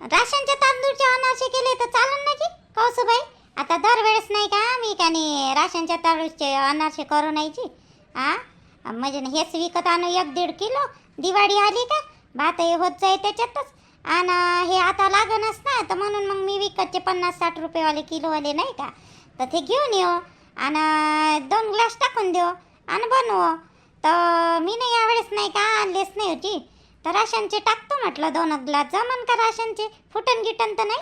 राशनचे तांदूळचे अनारसे केले तर चालन ना जी कौसुबाई आता दरवेळेस नाही का मी का नाही राशनच्या तांदूळचे अनारसे करू यायची? आ? म्हणजे हेच विकत आणू एक दीड किलो. दिवाळी आली का? भात हे होत जाई त्याच्यातच. आणि हे आता लागणच ना तर म्हणून मग मी विकतचे पन्नास साठ रुपयेवाले किलोवाले नाही का? तर ते घेऊन येऊ आणि दोन ग्लास टाकून देऊ आणि बनवू. तर मी नाही यावेळेस नाही का आणलेच नाही होती. तर राशनचे टाकतो म्हटलं दोन ग्लास जमन का राशनचे? फुटन गिटन तर नाही?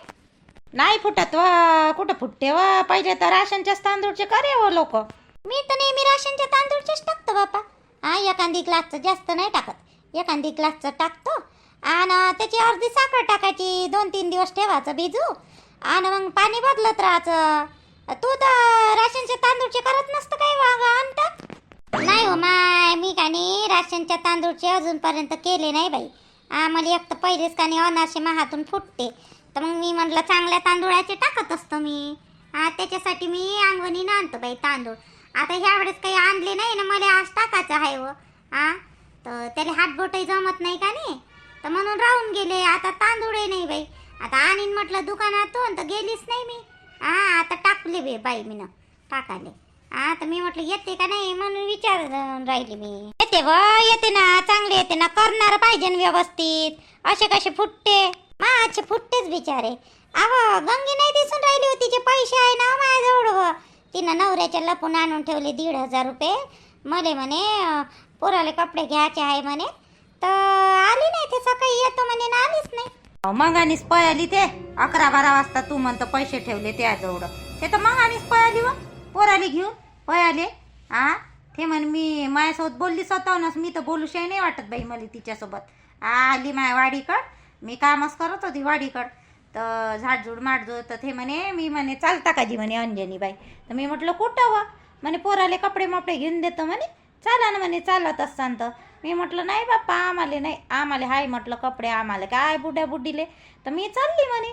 नाही फुटत वा कुठं फुटते वा? पाहिजे तर राशनच्याच तांदूळचे करे व लोक. मी तर नेहमी राशनचे तांदूळचेच टाकतो बापा. हा एखादी ग्लासचं जास्त नाही टाकत. एखादी ग्लासचं टाकतो आणि त्याची अर्धी साखर टाकायची दोन तीन दिवस ठेवायचं बिजू आणि मग पाणी बदलत राहायचं. तू तर राशनचे तांदूळचे करत नसतं काय वागा आणता नाही हो माय मी का नाही राशनच्या तांदूळचे अजूनपर्यंत केले नाही बाई. आम्हाला एक तर पहिलेच का नाही अनारसे हातून फुटते. तर मग मी म्हटलं चांगल्या तांदूळाचे टाकत असतो मी. हा त्याच्यासाठी मी अंगवणीनं आणतो बाई तांदूळ. आता ह्या वेळेस काही आणले नाही ना मला आज टाकायचं आहे हो. व हा तर त्याला हातबोटही जमत नाही का नाही? तर म्हणून राहून गेले आता तांदूळही नाही बाई. आता आणीन म्हटलं दुकानातून तर गेलीच नाही मी. हा आता टाकले बे बाई मीनं टाकाले हा तर मी म्हटलं येते का नाही? म्हणून विचार राहिली मी. येते व येते ना. चांगले येते ना. करणार पाहिजे ना व्यवस्थित. असे कसे फुटते? माझे फुटतेच बिचारे. अव गंगी नाही दिसून राहिली होती. तिचे पैसे आहे ना माझ्याजवळ व. तिनं नवऱ्याच्या लपून आणून ठेवले दीड हजार रुपये. मले म्हणे पोराले कपडे घ्यायचे आहे म्हणे. तर आली नाही ते सकाळी. येतो म्हणे ना आलीच नाही. मगानीच पळाली ते. अकरा बारा वाजता तू म्हणतो पैसे ठेवले त्याजवळ. ते तर मंगानीच पळाली व. पोराले घेऊन पयाले. आ? ते म्हण मी माझ्यासोबत बोलली स्वतःहूनच. मी तर बोलूशाही नाही वाटत बाई मला तिच्यासोबत. आली माय वाडीकड. मी कामच करत होती वाडीकड. तर झाडझूड माडझूड. तर ते म्हणे मी म्हणे चालता का जी? म्हणे अंजनी बाई. तर मी म्हटलं कुठं व? म्हणे पोराले कपडे मपडे घेऊन देतो. म्हणे चाला ना म्हणे चालत असताना तर. मी म्हटलं नाही बाप्पा आम्हाला नाही. आम्हाला हाय म्हटलं कपडे आम्हाला काय बुड्या बुड्डीले. तर मी चालली म्हणे.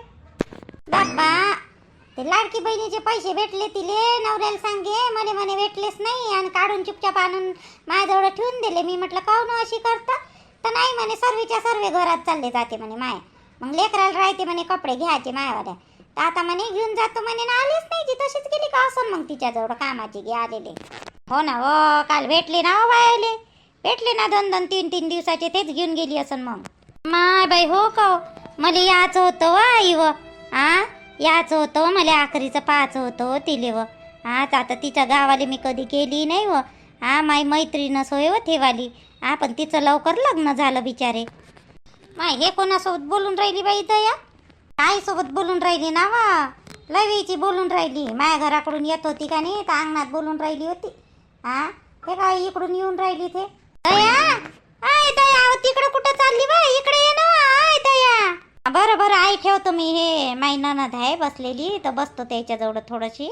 बाप्पा ते लाडकी बहिणीचे पैसे भेटले तिले नवऱ्याला सांगे म्हणे म्हणे भेटलेच नाही आणि काढून चुपचाप आणून माझ्याजवळ ठेवून दिले. मी म्हटलं काहून हो अशी करता? तर नाही म्हणे सर्वेच्या सर्वे घरात चालले जाते म्हणे माया. मग लेकराला राहते म्हणे कपडे घ्यायचे मायावाल्या. तर आता म्हणे घेऊन जातो म्हणे ना आलीच नाही ती तशीच गेली का असं मग तिच्याजवळ कामाची गे आलेले. हो ना हो काल भेटले ना हो बायाले. भेटले ना दोन दोन तीन तीन दिवसाचे तेच घेऊन गेली असन मग. माय बाई हो का हो? मला याचं होतं वा आई व. आ? याचं होतं मला आखरीचं पाहायचं होतं तिले व. आज आता तिच्या गावाला मी कधी गेली नाही व. हा माई मैत्रीणच होय व ठेवाली. हा पण तिचं लवकर लग्न झालं बिचारे. माय हे कोणासोबत बोलून राहिली बाई दया? आईसोबत बोलून राहिली ना वा? लवीची बोलून राहिली. माझ्या घराकडून येत होती का नाही? तर अंगणात बोलून राहिली होती. हा हे काय इकडून येऊन राहिली ते. दया आय दया अहो, तिकडं कुठं चालली बाई इकडे ये ना आय दया बरं बरं आई ठेवतो मी हे. माई ननद आहे बसलेली तर बसतो त्याच्याजवळ थोडीशी.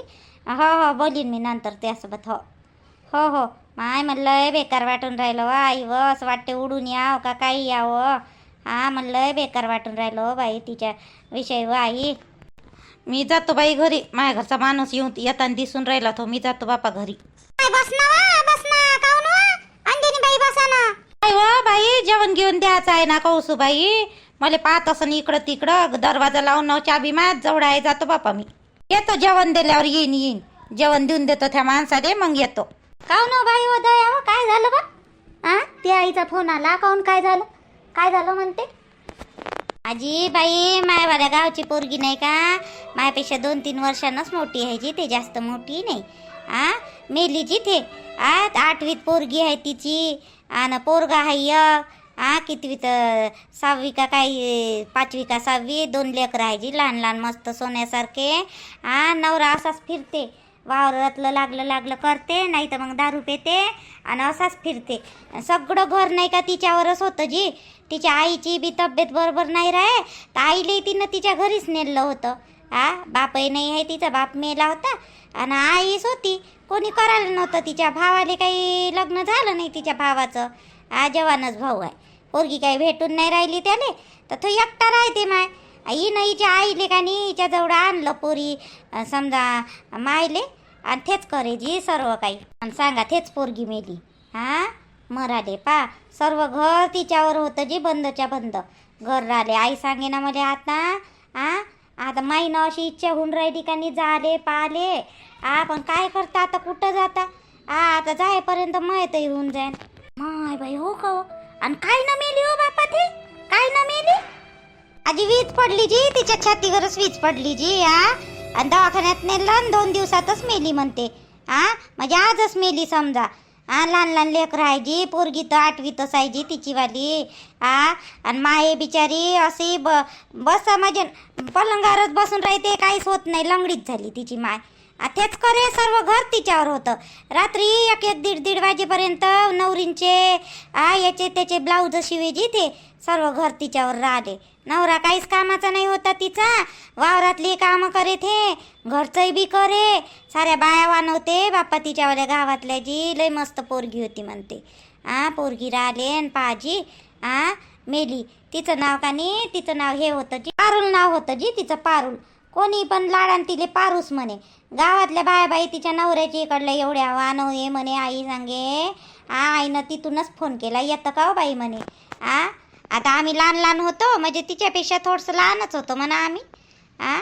हो हो बोलीन मी नंतर त्यासोबत हो. हो हो. माय म्हणलं बेकार वाटून राहिलं वा आई व असं वाटते उडून याव का काही यावं? हा म्हणलं बेकार वाटून राहिलं हो बाई तिच्या विषयी व आई. मी जातो बाई घरी. माझ्या घरचा माणूस येऊन येताना दिसून राहिला तो. मी जातो बापा घरी. बस ना वा बस ना. काऊन वा अंजनी बाई बसा ना. काय व बाई जेवण घेऊन द्यायचं आहे ना कौसू बाई. मला पाहत असं इकडं तिकडं दरवाजा लावून चाबी माझ जवळ आहे जातो बापा मी. येतो जेवण दिल्यावर येईन येईन. जेवण देऊन देतो त्या माणसाले मग येतो. काऊन हो बाई हो दया हो काय झालं बा? हा त्या आईचा फोन आला काऊन काय झालं? काय झालं म्हणते? आजी बाई मायवाल्या गावची पोरगी नाही का? मायापेक्षा दोन तीन वर्षांनाच मोठी आहे जी ते जास्त मोठी नाही. आ? मेली जिथे ते आठवीत पोरगी आहे तिची. आणि पोरगा आहे हा आ कितवी तर सहावी का काय पाचवी का सहावी दोन लेकरं आहे जी लहान लहान मस्त सोन्यासारखे. आ नवरा असाच फिरते. वावरातलं लागलं लागलं करते नाही तर मग दारू पेते आणि असाच फिरते. सगळं घर नाही का तिच्यावरच होतं जी? तिच्या आईची बी तब्येत बरोबर नाही राहे तर आईला तिनं तिच्या घरीच नेलं होतं. हा बापही नाही आहे तिचा बाप मेला होता आणि आईच होती. कोणी करायला नव्हतं तिच्या भावाले काही लग्न झालं नाही तिच्या भावाचं. हा जवानच भाऊ आहे. पोरगी काही भेटून नाही राहिली त्याले? तर तो एकटा राहते माय. आई ना हिच्या आईले का नाही हिच्याजवळ आणलं पोरी. समजा मायले. आणि तेच करे जी सर्व काही. आणि सांगा तेच पोरगी मेली. हा? मराले पा. सर्व घर तिच्यावर होतं जी बंदच्या बंद. घर राहिले. आई सांगे ना मला आता. आ? आता माईनं अशी इच्छा होऊन राहिली का नाही? झाले पाले. आ पण काय करता? आता कुठं जाता? आ आता जायपर्यंत माहीतही होऊन जाईन. माय बाई हो का हो? आणि काय न मेली हो बापा ते? काय न मेली? आजी वीज पडली जी तिच्या छातीवरच वीज पडली जी हा आणि दवाखान्यात नेलं आणि दोन दिवसातच मेली म्हणते. हा म्हणजे आजच मेली समजा. हा लहान लहान लेकरं आहे जी पोरगी तर आठवीतच आहे जी तिची वाली. हा आणि माये बिचारी अशी ब बस म्हणजे पलंगावरच बसून राहते काहीच होत नाही लंगडीच झाली तिची माय. आ, तेच करे सर्व घर तिच्यावर होतं. रात्री एक एक दीड दीड वाजेपर्यंत नवरींचे आ याचे त्याचे ब्लाऊज शिवेजी ते सर्व घर तिच्यावर राहिले. नवरा काहीच कामाचा नाही होता तिचा. वावरातली कामं करे थे घरचंही बी करे साऱ्या बाया वानवते. बाप्पा तिच्यावाल्या गावातल्या जी लय मस्त पोरगी होती म्हणते. आ पोरगी राहिले आणि पाजी आ मेली. तिचं नाव का नाही? तिचं नाव हे होतं जी पारुल नाव होतं जी तिचं पारुल. कोणी पण लाडान तिले पारूस म्हणे. गावातल्या बाया बाई तिच्या नवऱ्याची इकडलं एवढ्या वानव ये म्हणे आई सांगे आ आईनं तिथूनच फोन केला. येतं का हो बाई म्हणे? आ आता आम्ही लहान लहान होतो म्हणजे तिच्यापेक्षा थोडंसं लहानच होतो म्हणा आम्ही. आ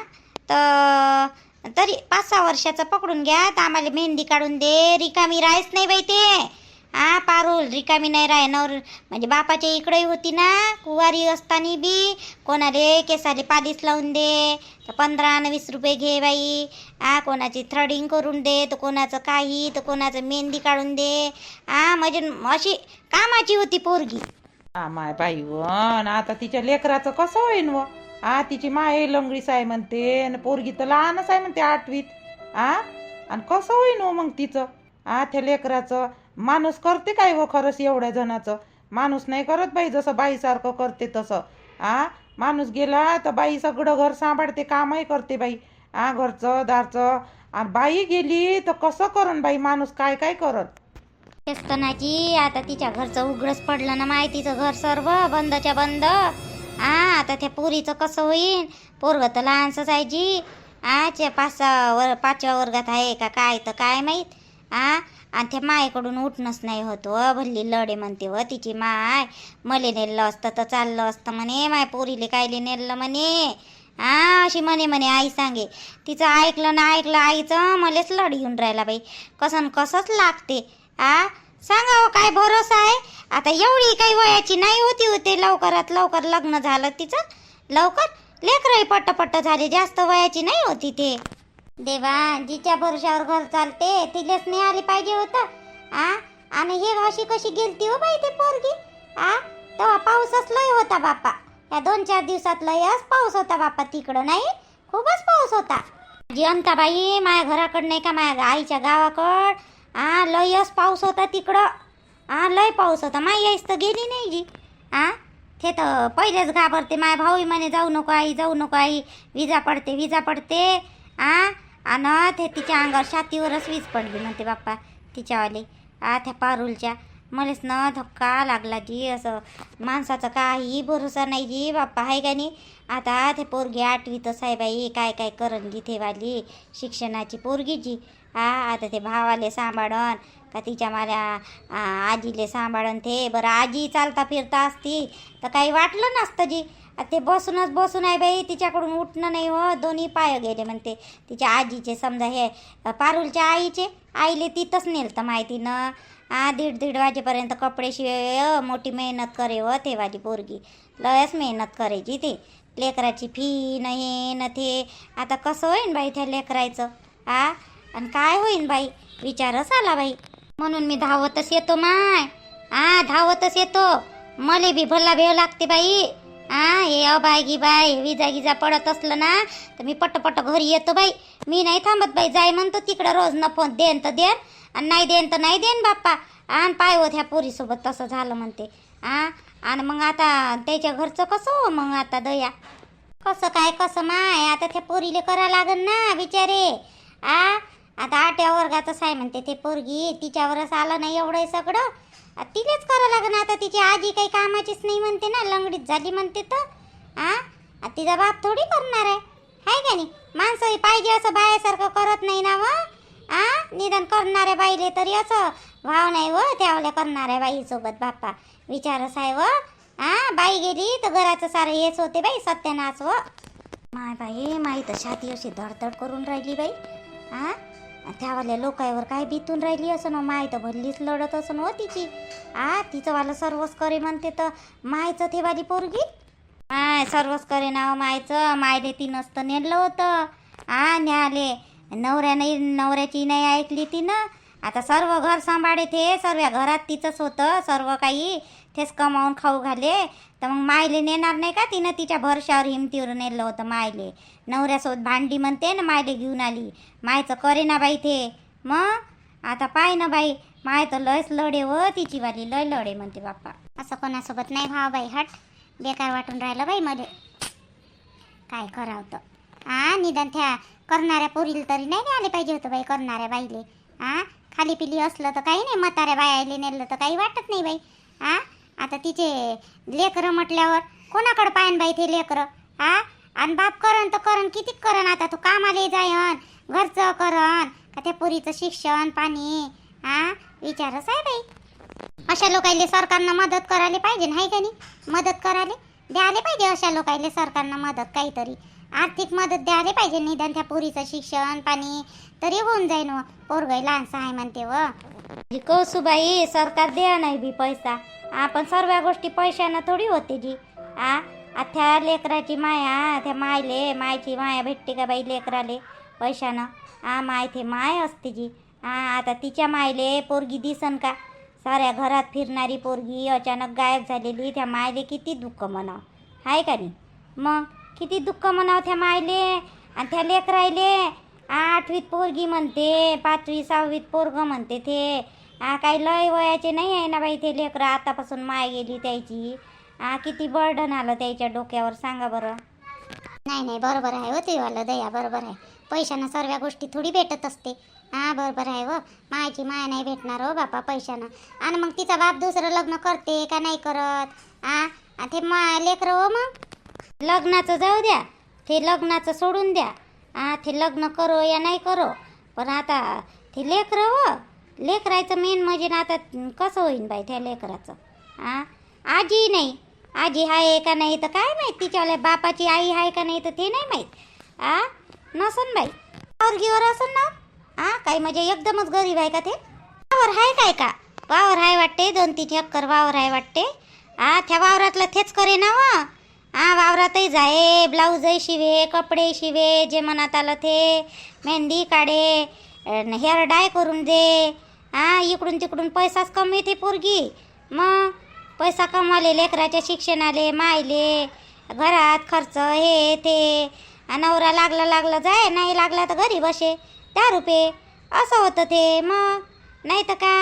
तर तरी पाच सहा वर्षाचं पकडून घ्या तर आम्हाला मेहंदी काढून दे रिकामी राहायच नाही बाई ते. आ पारुल रिकामी नाही राय नवर म्हणजे बापाच्या इकडेही होती ना कुवारी असताना बी. कोणाले केसाले पालीस लावून दे तर पंधरा आणि वीस रुपये घे बाई. आ कोणाची थ्रेडिंग करून दे तर कोणाचं काही तर कोणाचं मेहंदी काढून दे. आ म्हणजे अशी कामाची होती पोरगी. हा माय बाई व आता तिच्या लेकराचं कसं होईन व? हा तिची माय लंगडीच आहे म्हणते आणि पोरगी तर लहानच आहे म्हणते आठवीत. आ आणि कसं होईन मग तिचं? आ त्या लेकराचं माणूस करते काय गो खरंच एवढ्या जणाचं? माणूस नाही करत बाई जसं बाईसारखं करते तसं. आ? माणूस गेला तर बाई सगळं घर सांभाळते कामही करते बाई. आ घरचं दारचं. आणि बाई गेली तर कसं करण बाई माणूस? काय काय करत तेच तर ना आता तिच्या घरचं उघडच पडलं ना माहितीचं घर सर्व बंदच्या बंद. आ आता त्या पोरीचं कसं होईन? पोरग तर लहानसंच आहे जी. आ पाच सहा वर पाचव्या वर्गात आहे का काय तर काय माहीत? आ आणि त्या मायेकडून उठणंच नाही होत भल्ली लढे म्हणते व तिची माय. मले नेलं असतं तर चाललं असतं म्हणे माय पोरीले कायले नेलं म्हणे. आ अशी म्हणे म्हणे आई सांगे. तिचं ऐकलं ना ऐकलं आईचं मलेच लढ येऊन राहिला बाई. कसं न कसंच लागते. आ सांगा हो काय भरोसा आहे? आता एवढी काही वयाची नाही होती होते लवकरात लवकर लग्न झालं तिचं. लवकर? लेकरही पट्ट पट्ट झाले जास्त वयाची नाही होती ते. देवा जिच्या भरोशावर घर चालते तिलेच नाही आले पाहिजे होतं. आ? आणि हे अशी कशी गेलती हो बाई ते पोरगी? आ? तेव्हा पाऊसच लय होता बापा. या दोन चार दिवसात लयच पाऊस होता बापा तिकडं नाही? खूपच पाऊस होता. जी बाई माझ्या घराकडं नाही का माझ्या आईच्या गावाकड आ लयच पाऊस होता तिकडं. आ लय पाऊस होता. माई आईस तर गेली नाही जी. आ? ते तर पहिलेच घाबरते. माय भाऊ म्हणे जाऊ नको आई जाऊ नको आई. विजा पडते विजा पडते. आ? आणि ते तिच्या अंगावर छातीवरच वीज पडली म्हणते बाप्पा तिच्यावाले. आ त्या पारुलच्या. मलेच ना धक्का लागला जी असं. माणसाचं काही भरोसा नाही जी बाप्पा आहे का नाही? आता ते पोरगी आठवीतच आहे बाई काय काय करण जिथे वाली शिक्षणाची पोरगी जी. आ आता ते भावाले सांभाळण का तिच्या माझ्या आजीले सांभाळण ते. बरं आजी चालता फिरता असती तर काही वाटलं नसतं जी. ते बसूनच बसून आहे बाई तिच्याकडून उठणं नाही हो दोन्ही पाय गेले म्हणते. तिच्या आजीचे समजा हे पारुलच्या आईचे आईले तिथंच नेलतं माहितीनं. आ दीड दीड वाजेपर्यंत कपडे शिवाय मोठी मेहनत करे व ते माझी पोरगी. लयच मेहनत करायची ते. लेकराची फी न हे न ते. आता कसं होईन बाई त्या लेकरायचं? आ? आणि काय होईन बाई? विचारच आला बाई. म्हणून मी धावतच येतो माय. आ धावतच येतो. मले बी भल्ला भेव लागते बाई. आ हे बाय गी बाय विजा गिजा पडत असलं ना तर मी पट पट घरी येतो बाई. मी नाही थांबत बाई जाय म्हणतो तिकडं रोज न फोन देन तर देन आणि नाही देन तर नाही देन बाप्पा. आणि पाय होत ह्या पोरीसोबत तसं झालं म्हणते. आ आणि मग आता त्याच्या घरचं कसं हो मग आता दया? कसं काय कसं माय? आता त्या पोरीले करा लागन ना बिचारे. आ आता आठव्या वर्गातच आहे म्हणते ते पोरगी तिच्यावरच आलं नाही एवढं सगळं. तिलेच करावं लागेल आता तिची आजी काही कामाचीच नाही म्हणते ना. लंगडीत झाली म्हणते तर. आ? तिचा बाप थोडी करणार आहे. हाय का नाही? माणसं पाहिजे असं बायासारखं करत नाही ना व. आ? निदान करणाऱ्या बाईले तरी असं भाव नाही व. त्यावल्या करणाऱ्या बाईसोबत बाप्पा. विचारच आहे व. आ? बाई गेली तर घराचं सारं हेच होते बाई सत्यानाश व. माय बाई माहीत तर छाती अशी धडधड करून राहिली बाई. आ? त्यावाल्या लोकांवर काय बितून राहिली असं ना? माय तर भल्लीच लढत असं हो तिची. आ तिचंवालं सर्वच करे म्हणते तर. मायचं ते वाली पोरगी? माय सर्वच करे नाव हो मायचं. मायले ती नसतं नेलं होतं. आ न्याले. नवऱ्याने नवऱ्याची नाही ऐकली तिनं. आता सर्व घर सांभाळे ते. सर्व घरात तिचंच होतं. सर्व काही तेच कमावून खाऊ घाले. तर मग मायले नेणार नाही का तिनं? तिच्या भरशावर हिमतीवर नेलं होतं मायले. नवऱ्यासोबत भांडी म्हणते ना मायले घेऊन आली. मायचं करे ना बाई ते. मग? आता पाय ना बाई. माय तर लयच लढे व तिची वाली. लय लढे म्हणते बाप्पा. असं कोणासोबत नाही व्हावं बाई हट. बेकार वाटून राहिलं बाई मध्ये काय करावं तर? आ निदान त्या करणाऱ्या पोरीला तरी नाही आले पाहिजे होतं बाई करणाऱ्या बाईले. आ खाली पिली असलं तर काही नाही म्हाताऱ्या बायाले नेलं तर काही वाटत नाही बाई. आ आता तिचे लेकरं म्हटल्यावर कोणाकडं पायन बाई ते लेकरं? आ? आणि बाप करण तर करण किती करण आता? तू कामाला जायन घरचं करण का त्या पोरीचं शिक्षण पाणी? आ? विचारच आहे बाई. अशा लोकायले सरकारनं मदत करायला पाहिजे नाही का नाही मदत करायला? द्यायला पाहिजे अशा लोकायले सरकारनं मदत काहीतरी. आर्थिक मदत द्यायला पाहिजे निदान त्या पोरीचं शिक्षण पाणी तरी होऊन जाईन हो. व पोरगय लहानसं आहे म्हणते व. जी कौसुबाई सरकार द्या नाही बी पैसा. आपण सर्व गोष्टी पैशानं थोडी होते जी. आ? आ त्या लेकराची माया त्या मायले मायची माया भेटते का बाई लेकराले? पैशानं. आ माय ते माय असते जी. आ आता तिच्या मायले पोरगी दिसन का? साऱ्या घरात फिरणारी पोरगी अचानक गायब झालेली त्या मायले किती दुःख म्हणावं आहे का नाही? मग किती दुःख म्हणावं त्या मायले आणि त्या लेकरायले? आठवीत पोरगी म्हणते पाचवी सहावीत पोरग म्हणते ते. आ काही लय वयाचे नाही आहे ना बाई ते लेकरं आतापासून माय गेली त्याची. आ किती बर्डन आलं त्याच्या डोक्यावर सांगा बरं. नाही नाही बरोबर आहे हो ते वालं दया बरोबर आहे. पैशानं सर्व गोष्टी थोडी भेटत असते. हा बरोबर आहे हो. मायाची माया नाही भेटणार हो बापा पैशानं. आणि मग तिचा बाप दुसरं लग्न करते का नाही करत? आ आ ते मा लेकरं हो मग. लग्नाचं जाऊ द्या ते लग्नाचं सोडून द्या. आ ते लग्न करो या नाही करो. पण आता ते लेकरं हो लेकरायचं मेन म्हणजे ना आता कसं होईन बाई त्या लेकराचं? आ? आजी नाही. आजी आहे का नाही तर काय माहीत? तिच्या बापाची आई आहे का नाही तर ते नाही माहीत. आ? नसन बाई. पावरगीवर असन ना? आ? काही म्हणजे एकदमच गरीब आहे का ते? वावर आहे काय का? वावर आहे वाटते दोन तीन चक्कर वावर आहे वाटते. आ त्या वावरातलं तेच करे ना वा हा वावरातही जाये ब्लाऊजही शिवे कपडे शिवे जे मनात आलं ते मेहंदी काढे हेअर डाय करून दे. हा इकडून तिकडून पैसाच कमी ते पोरगी. मग पैसा कमाले लेकराच्या शिक्षणाले मायले घरात खर्च हे ते. नवरा लागला लागला जाय नाही लागला तर घरी बसे दहा रुपये. असं होतं ते. मग नाही तर का?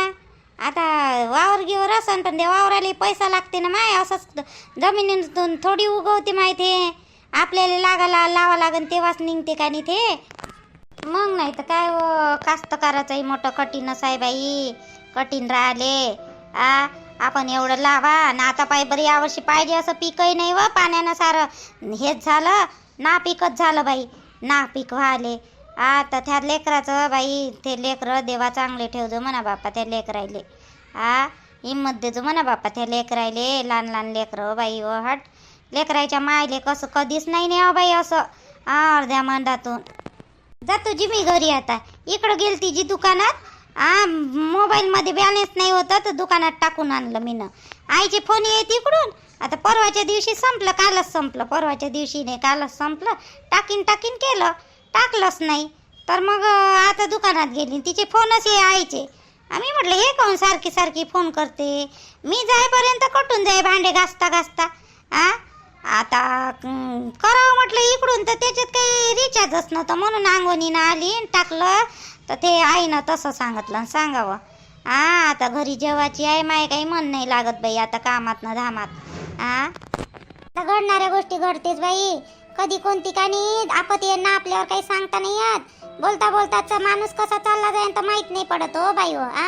आता वावर गिवर असन पण ते वावराले पैसा लागते ना माय असंच जमिनीतून थोडी उगवते माहिती आपल्याला लागायला लावा लागन तेव्हाच निघते का नाही ते. मग नाही तर काय हो कास्तकाराचंही मोठं कठीणच आहे बाई कठीण राहिले. आ आपण एवढं लावा ना आता पाय बरं यावर्षी पाहिजे असं पिकही नाही व पाण्यानं सारं. हेच झालं ना पिकच झालं बाई ना पीक व्हाले आता त्या लेकराचं बाई ते लेकरं देवा चांगले ठेवजो म्हणा बापा त्या लेकरायले आ हिंमत देजो म्हणा बापा त्या लेकरायले लहान लहान लेकरं बाई व हट. लेकरायच्या मायले कसं कधीच नाही न्यावं बाई असं आ, अर्ध्या मंडातून जातो जी मी घरी आता. इकडं गेलती जी दुकानात आ मोबाईलमध्ये बॅलन्स नाही होतं तर दुकानात टाकून आणलं मीनं. आईचे फोन येत इकडून. आता परवाच्या दिवशी संपलं कालच संपलं. परवाच्या दिवशी नाही कालच संपलं. टाकीन टाकीन केलं. टाकलंच नाही. तर मग आता दुकानात गेली. तिचे फोनच हे आईचे. आम्ही म्हटलं हे कोण सारखी सारखी फोन करते? मी जाईपर्यंत कटून जाई भांडे घासता घासता. आ? आता करावं म्हटलं इकडून तर त्याच्यात काही रिचार्जच नव्हतं. म्हणून अंगवणीनं आली टाकलं. तर ते आईनं तसं सांगितलं आणि सांगावं. आ आता घरी जेवायची आहे माय काही मन नाही लागत बाई आता कामात ना धामात. आ? आता घडणाऱ्या गोष्टी घडतेच बाई. कधी कोणती कानी आपत ना आपल्यावर काही सांगता नाही येत. बोलता बोलताच माणूस कसा चालला जाईल तर माहीत नाही पडत हो बाई हो आ?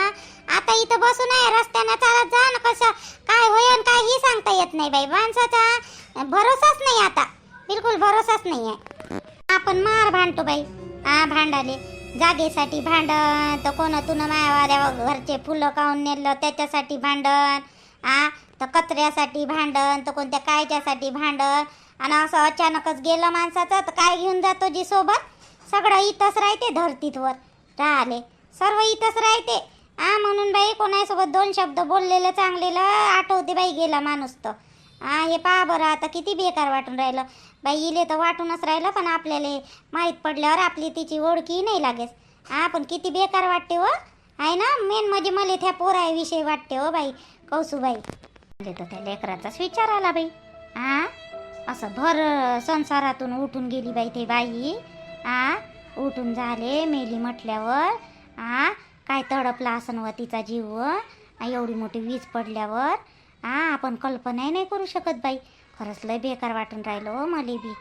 आता इथं बसून आहे रस्त्यानं चालत जा ना कसं काय होईल काय ही सांगता येत नाही बाई माणसाचा भरोसाच नाही आता. बिलकुल भरोसाच नाही आहे. आपण मार भांडतो बाई. हा भांडाले. जागेसाठी भांडण तर कोणातून मायावाल्या घरचे फुलं काढून नेलं त्याच्यासाठी भांडण. आ तर कचऱ्यासाठी भांडण तर कोणत्या कायच्यासाठी भांडण. आणि असं अचानकच गेलं माणसाचं तर काय घेऊन जातो जी सोबत? सगळं इथंच राहते धरतीतवर. राहिले. सर्व इथंच राहते. आ म्हणून बाई कोणासोबत दोन शब्द बोललेलं चांगलेलं आठवते बाई गेला माणूस तर. हा हे पहा बरं आता किती बेकार वाटून राहिलं. बाई इले तर वाटूनच राहिलं पण आपल्याला माहीत पडल्यावर आपली तिची ओळखी नाही लागेस हा पण किती बेकार वाटते हो. आहे ना मेन म्हणजे मला त्या पोराविषयी वाटते हो बाई कौसुबाई. तर त्या लेकराचाच विचार आला बाई. हा असं भर संसारातून उठून गेली बाई ते बाई. आ उठून झाले मेली म्हटल्यावर. आ काय तडपला असन व तिचा जीव. एवढी मोठी वीज पडल्यावर. आ आपण कल्पनाही नाही करू शकत बाई. खरंच लय बेकार वाटून राहिलं हो मले बी.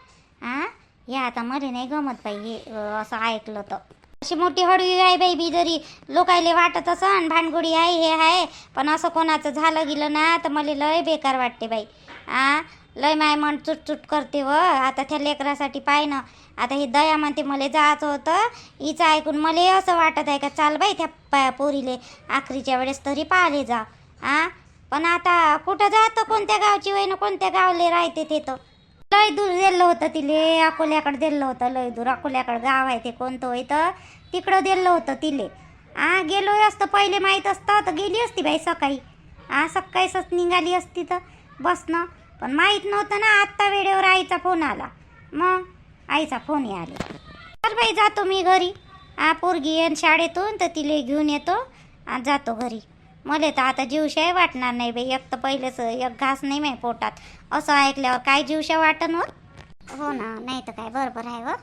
आ या आता मले नाही गमत बाई हे असं ऐकलं तर. अशी मोठी हळवी आहे बाई बी जरी. लोकायले वाटत असन भानगुडी आहे हे आहे. पण असं कोणाचं झालं गेलं ना तर मला लय बेकार वाटते बाई. आ लय माय मन चुटचुट करते व. आता त्या लेकरासाठी पाय ना. आता ही दया म्हणते मला जायचं होतं. हिचं ऐकून मला असं वाटत आहे का चाल बाई त्या पा पोरीले आखरीच्या वेळेस तरी पाहिले जा. आ? पण आता कुठं जातं कोणत्या गावची वय ना कोणत्या गावले राहते ते तर. लय दूर दिलं होतं तिले. अकोल्याकडे दिलं होतं लय दूर. अकोल्याकडे गाव आहे ते कोणतं होय तर. तिकडं दिलं होतं तिले. आ गेलो असतं. पहिले माहीत असतं. तर गेली असती बाई सकाळी. आ सकाळीच निघाली असती तर. बस ना. पण माहीत नव्हतं ना आत्ता वेळेवर आईचा फोन आला. मग आईचा फोन आले तर बाई जातो मी घरी. आ पोरगी येईन शाळेतून तर तिले घेऊन येतो. आणि जातो घरी. मला तर आता जीवशाही वाटणार नाही बाई. एक तर पहिलेच एक घास नाही माही पोटात. असं ऐकल्यावर काय जीवशा वाटन व हो ना नाही तर काय. बरोबर आहे व.